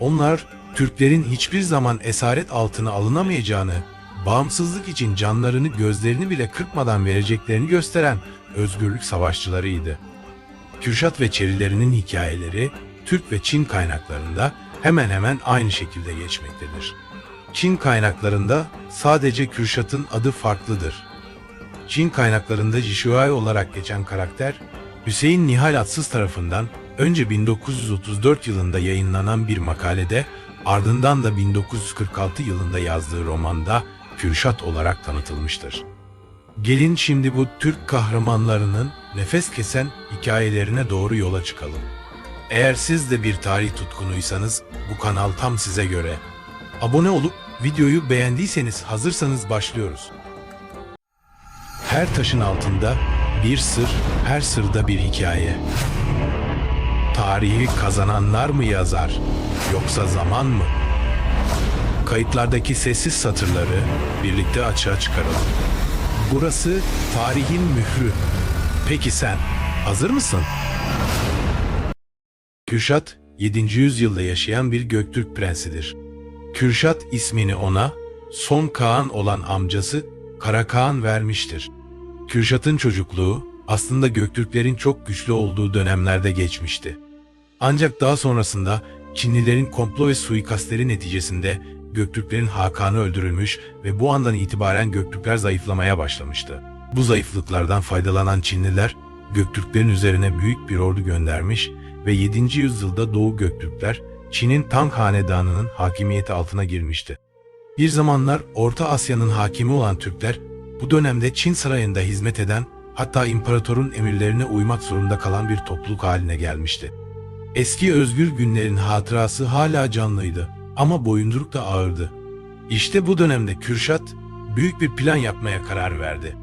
Onlar Türklerin hiçbir zaman esaret altına alınamayacağını, bağımsızlık için canlarını gözlerini bile kırpmadan vereceklerini gösteren özgürlük savaşçılarıydı. Kürşat ve Çerilerinin hikayeleri Türk ve Çin kaynaklarında hemen hemen aynı şekilde geçmektedir. Çin kaynaklarında sadece Kürşat'ın adı farklıdır. Çin kaynaklarında Jishuai olarak geçen karakter, Hüseyin Nihal Atsız tarafından önce 1934 yılında yayınlanan bir makalede, ardından da 1946 yılında yazdığı romanda Kürşat olarak tanıtılmıştır. Gelin şimdi bu Türk kahramanlarının nefes kesen hikayelerine doğru yola çıkalım. Eğer siz de bir tarih tutkunuysanız bu kanal tam size göre. Abone olup videoyu beğendiyseniz hazırsanız başlıyoruz. Her taşın altında bir sır, her sırda bir hikaye. Tarihi kazananlar mı yazar yoksa zaman mı? Kayıtlardaki sessiz satırları birlikte açığa çıkaralım. Burası tarihin mührü. Peki sen hazır mısın? Kürşat 7. yüzyılda yaşayan bir Göktürk prensidir. Kürşat ismini ona son Kağan olan amcası Kara Kağan vermiştir. Kürşat'ın çocukluğu aslında Göktürklerin çok güçlü olduğu dönemlerde geçmişti. Ancak daha sonrasında Çinlilerin komplo ve suikastleri neticesinde Göktürklerin Hakan'ı öldürülmüş ve bu andan itibaren Göktürkler zayıflamaya başlamıştı. Bu zayıflıklardan faydalanan Çinliler Göktürklerin üzerine büyük bir ordu göndermiş ve 7. yüzyılda Doğu Göktürkler Çin'in Tang Hanedanı'nın hakimiyeti altına girmişti. Bir zamanlar Orta Asya'nın hakimi olan Türkler bu dönemde Çin sarayında hizmet eden hatta imparatorun emirlerine uymak zorunda kalan bir topluluk haline gelmişti. Eski özgür günlerin hatırası hala canlıydı ama boyunduruk da ağırdı. İşte bu dönemde Kürşat büyük bir plan yapmaya karar verdi.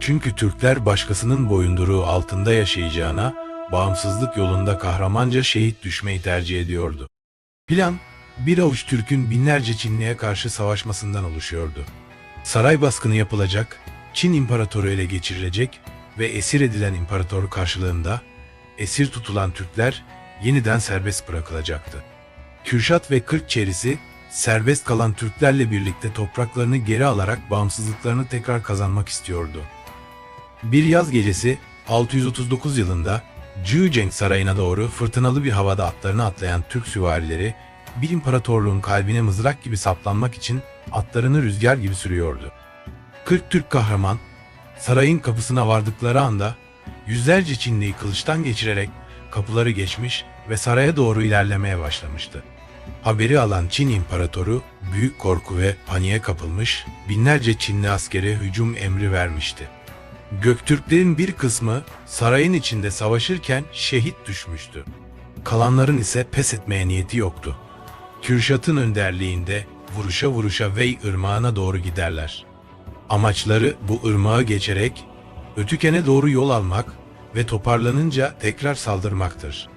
Çünkü Türkler başkasının boyunduruğu altında yaşayacağına bağımsızlık yolunda kahramanca şehit düşmeyi tercih ediyordu. Plan bir avuç Türk'ün binlerce Çinliye karşı savaşmasından oluşuyordu. Saray baskını yapılacak, Çin imparatoru ele geçirilecek ve esir edilen imparator karşılığında esir tutulan Türkler yeniden serbest bırakılacaktı. Kürşat ve Kırkçerisi serbest kalan Türklerle birlikte topraklarını geri alarak bağımsızlıklarını tekrar kazanmak istiyordu. Bir yaz gecesi 639 yılında Zhuzheng Sarayı'na doğru fırtınalı bir havada atlarını atlayan Türk süvarileri bir imparatorluğun kalbine mızrak gibi saplanmak için atlarını rüzgar gibi sürüyordu. 40 Türk kahraman sarayın kapısına vardıkları anda yüzlerce Çinliyi kılıçtan geçirerek kapıları geçmiş ve saraya doğru ilerlemeye başlamıştı. Haberi alan Çin imparatoru büyük korku ve paniğe kapılmış, binlerce Çinli askere hücum emri vermişti. Göktürklerin bir kısmı sarayın içinde savaşırken şehit düşmüştü. Kalanların ise pes etmeye niyeti yoktu. Kürşat'ın önderliğinde vuruşa vuruşa Vey ırmağına doğru giderler. Amaçları bu ırmağı geçerek Ötüken'e doğru yol almak ve toparlanınca tekrar saldırmaktır.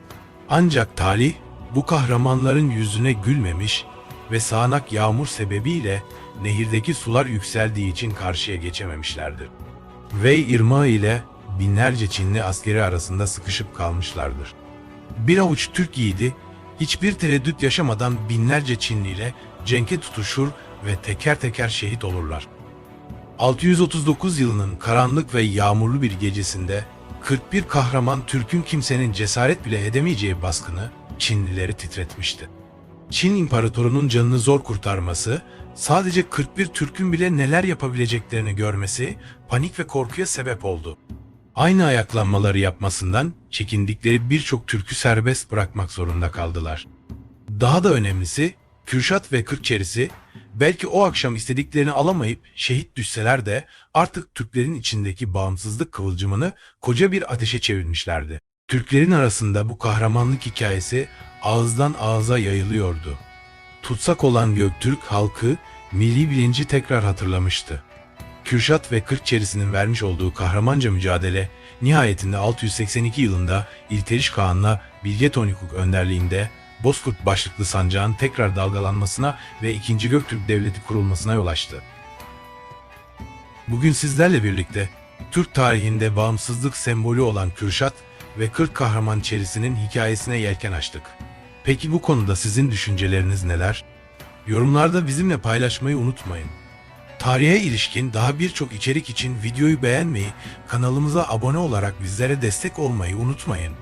Ancak talih bu kahramanların yüzüne gülmemiş ve sağanak yağmur sebebiyle nehirdeki sular yükseldiği için karşıya geçememişlerdir. Vey ırmağı ile binlerce Çinli askeri arasında sıkışıp kalmışlardır. Bir avuç Türk yiğidi hiçbir tereddüt yaşamadan binlerce Çinli ile cenke tutuşur ve teker teker şehit olurlar. 639 yılının karanlık ve yağmurlu bir gecesinde 41 kahraman Türk'ün kimsenin cesaret bile edemeyeceği baskını Çinlileri titretmişti. Çin imparatorunun canını zor kurtarması, sadece 41 Türk'ün bile neler yapabileceklerini görmesi panik ve korkuya sebep oldu. Aynı ayaklanmaları yapmasından çekindikleri birçok Türk'ü serbest bırakmak zorunda kaldılar. Daha da önemlisi Kürşat ve Kırkçerisi belki o akşam istediklerini alamayıp şehit düşseler de artık Türklerin içindeki bağımsızlık kıvılcımını koca bir ateşe çevirmişlerdi. Türklerin arasında bu kahramanlık hikayesi ağızdan ağıza yayılıyordu. Tutsak olan Göktürk halkı milli bilinci tekrar hatırlamıştı. Kürşat ve Kırkçerisi'nin vermiş olduğu kahramanca mücadele nihayetinde 682 yılında İlteriş Kağan'la Bilge Tonikuk önderliğinde Bozkurt başlıklı sancağın tekrar dalgalanmasına ve 2. Göktürk Devleti kurulmasına yol açtı. Bugün sizlerle birlikte Türk tarihinde bağımsızlık sembolü olan Kürşat ve 40 kahraman çerisinin hikayesine yelken açtık. Peki bu konuda sizin düşünceleriniz neler? Yorumlarda bizimle paylaşmayı unutmayın. Tarihe ilişkin daha birçok içerik için videoyu beğenmeyi, kanalımıza abone olarak bizlere destek olmayı unutmayın.